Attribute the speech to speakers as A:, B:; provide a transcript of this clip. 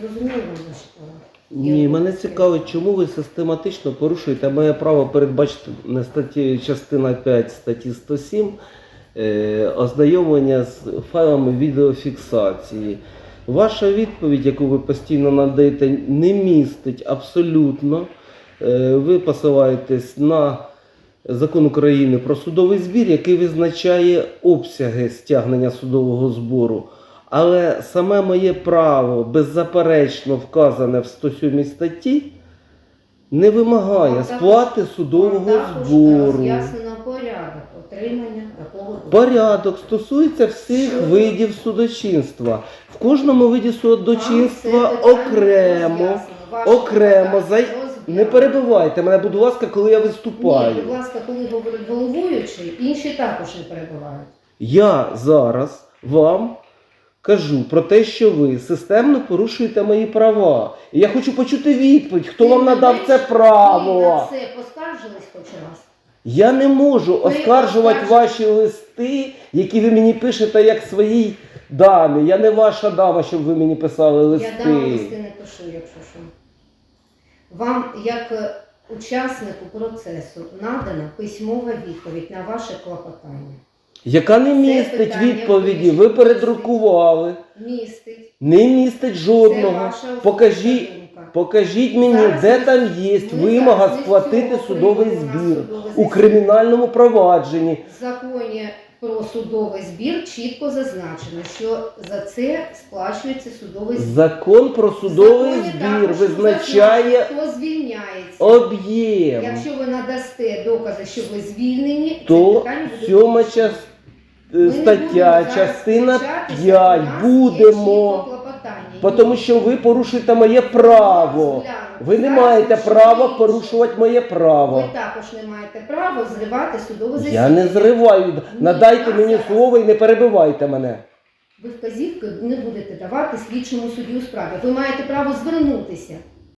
A: Зрозуміло права?
B: Ні, мене цікавить, чому ви систематично порушуєте моє право передбачене статті частина 5 статті 107 е, ознайомлення з файлами відеофіксації. Ваша відповідь, яку ви постійно надаєте, не містить абсолютно. Е, ви посилаєтесь на закон України про судовий збір, який визначає обсяги стягнення судового збору. Але саме моє право, беззаперечно вказане в 107 статті, не вимагає
A: також-
B: сплати судового
A: Вам також
B: збору.
A: Порядок отримання такого.
B: Порядок стосується всіх
A: Що?
B: видів судочинства. В кожному виді судочинства окремо, окремо. За... Не перебивайте мене, будь ласка, коли я виступаю.
A: Ні, будь ласка, коли говорить головуючий, інші також не перебувають.
B: Я зараз вам кажу про те, що ви системно порушуєте мої права. І я хочу почути відповідь, хто вам надав це право.
A: Ви на це поскаржились хоч раз?
B: Я не можу оскаржувати
A: оскаржуєте.
B: ваші листи, які ви мені пишете як своїй дамі. Я не ваша дама, щоб ви мені писали листи.
A: Я дам листи не пишу, якщо що. Вам, як е, учаснику процесу, надана письмова відповідь на ваше клопотання.
B: Яка не містить
A: питання
B: відповіді, ви передрукували.
A: Містить.
B: Не містить жодного.
A: ваша особиста
B: Покажіть,
A: думка.
B: покажіть мені,
A: Зараз
B: де
A: ми-
B: там є
A: ми
B: вимога
A: зараз
B: сплатити судовий збір
A: судове
B: у кримінальному провадженні.
A: В законі про судовий збір чітко зазначено, що за це сплачується судовий збір.
B: Закон про судовий
A: законі
B: збір
A: також
B: визначає
A: зазначено, хто звільняється.
B: об'єм.
A: Якщо ви надасте докази, що ви звільнені, це
B: То
A: питання буде
B: сьома
A: вирішено.
B: час...
A: Ми
B: стаття,
A: будемо
B: частина
A: сперечатися,
B: 5,
A: у нас
B: будемо.
A: клопотання.
B: Тому що ви порушуєте моє право. Ви не маєте права порушувати моє право.
A: Ви також не маєте права зривати судове засідання.
B: Я не зриваю. Надайте мені слово і не перебивайте мене.
A: Ви вказівки не будете давати слідчому судді у справі. Ви маєте право звернутися